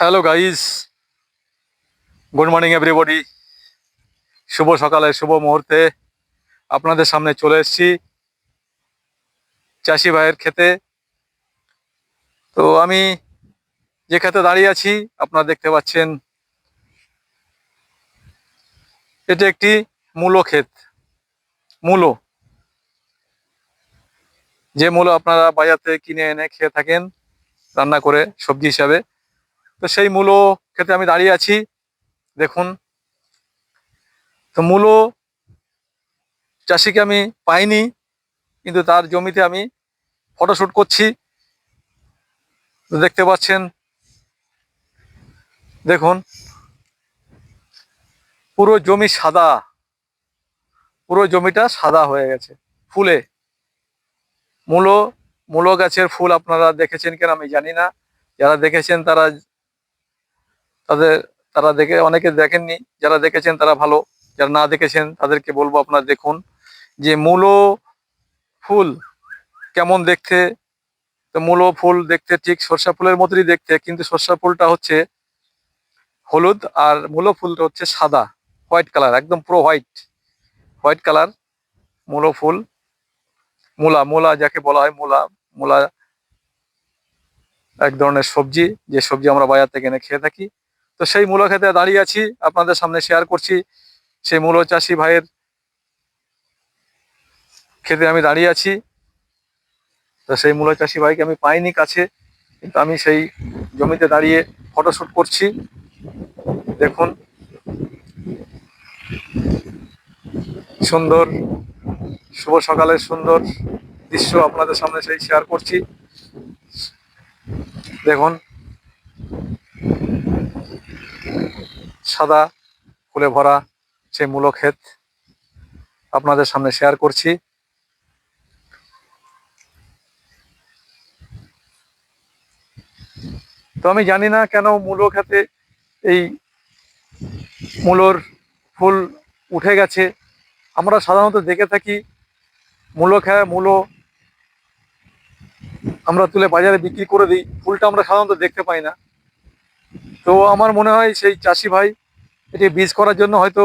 Hello guys good morning everybody শুভ সকালে, শুভ মুহূর্তে আপনাদের সামনে চলে এসেছি চাষি ভাইয়ের খেতে। তো আমি যে খেতে দাঁড়িয়ে আছি, আপনারা দেখতে পাচ্ছেন, এটি একটি মূলো ক্ষেত, মূলো। যে মূলো আপনারা বাজার থেকে কিনে এনে খেয়ে থাকেন, রান্না করে সবজি হিসাবে। তো সেই মূলো খেতে আমি দাঁড়িয়ে আছি। দেখুন। তো মূলো চাষিকে আমি পাইনি, কিন্তু তার জমিতে আমি ফটোশ্যুট করছি। দেখতে পাচ্ছেন। দেখুন। পুরো জমি সাদা। পুরো জমিটা সাদা হয়ে গেছে ফুলে। মূলো মূলো গাছের ফুল আপনারা দেখেছেন কিনা আমি জানি না। যারা দেখেছেন তারা তাদের, তারা দেখে, অনেকে দেখেননি, যারা দেখেছেন তারা ভালো, যারা না দেখেছেন তাদেরকে বলব আপনারা দেখুন যে মূলো ফুল কেমন দেখতে। তো মূলো ফুল দেখতে ঠিক সর্ষা ফুলের মতোই দেখতে, কিন্তু সর্ষা ফুলটা হচ্ছে হলুদ আর মূলো ফুলটা হচ্ছে সাদা, হোয়াইট কালার, একদম পুরো হোয়াইট হোয়াইট কালার মূলো ফুল। মূলা মূলা যাকে বলা হয় মূলা মূলা এক ধরনের সবজি, যে সবজি আমরা বাজার থেকে এনে খেয়ে থাকি। তো সেই মূল খেতে দাঁড়িয়ে আছি, আপনাদের সামনে শেয়ার করছি। সেই মূল চাষি ভাইয়ের খেতে আমি দাঁড়িয়ে আছি। তো সেই মূল চাষি ভাইকে আমি পাইনি কাছে, কিন্তু আমি সেই জমিতে দাঁড়িয়ে ফটোশ্যুট করছি। দেখুন, সুন্দর, শুভ সকালের সুন্দর দৃশ্য আপনাদের সামনে সেই শেয়ার করছি। দেখুন সাদা, ফুলে ভরা সেই মূলো ক্ষেত আপনাদের সামনে শেয়ার করছি। তো আমি জানি না কেন মূলো খেতে এই মূলোর ফুল উঠে গেছে। আমরা সাধারণত দেখে থাকি মূলো খেয়ে মূলো আমরা তুলে বাজারে বিক্রি করে দিই। ফুলটা আমরা সাধারণত দেখতে পাই না। তো আমার মনে হয় সেই চাষি ভাই এটি বীজ করার জন্য হয়তো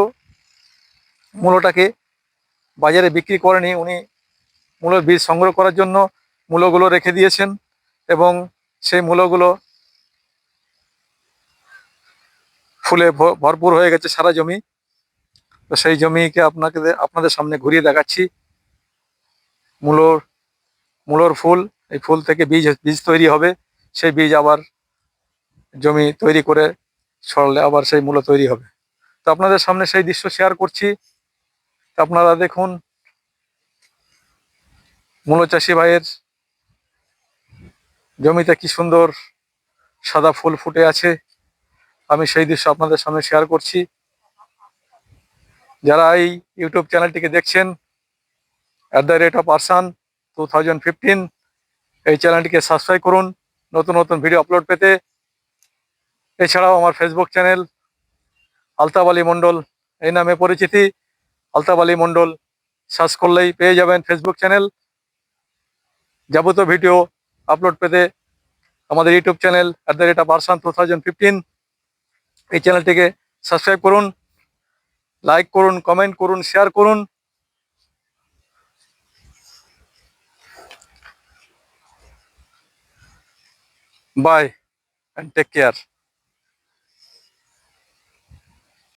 মূলোটাকে বাজারে বিক্রি করেনি। উনি মূলোর বীজ সংগ্রহ করার জন্য মূলোগুলো রেখে দিয়েছেন এবং সেই মূলোগুলো ফুলে ভরপুর হয়ে গেছে সারা জমি। তো সেই জমিকে আপনাকে আপনাদের সামনে ঘুরিয়ে দেখাচ্ছি। মূলোর মূলোর ফুল, এই ফুল থেকে বীজ বীজ তৈরি হবে। সেই বীজ আবার জমি তৈরি করে সরলে আবার সেই মূল্য তৈরি হবে। তো আপনাদের সামনে সেই দৃশ্য শেয়ার করছি। আপনারা দেখুন, মূলো চাষি ভাইয়ের জমিতে কি সুন্দর সাদা ফুল ফুটে আছে। আমি সেই দৃশ্য আপনাদের সামনে শেয়ার করছি। যারা এই ইউটিউব চ্যানেলটিকে দেখছেন at the rate of Arsan two এই চ্যানেলটিকে সাবস্ক্রাইব করুন। নতুন নতুন ভিডিও আপলোড পেতে এছাড়াও আমার ফেসবুক চ্যানেল আলতাব আলী মণ্ডল, এই নামে পরিচিতি, আলতাব আলী মণ্ডল সার্চ করলেই পেয়ে যাবেন ফেসবুক চ্যানেল যাবতীয় ভিডিও আপলোড পেতে আমাদের YouTube channel at the rate of Arsan two thousand fifteen এই চ্যানেলটিকে সাবস্ক্রাইব করুন লাইক করুন কমেন্ট করুন শেয়ার করুন। By and take care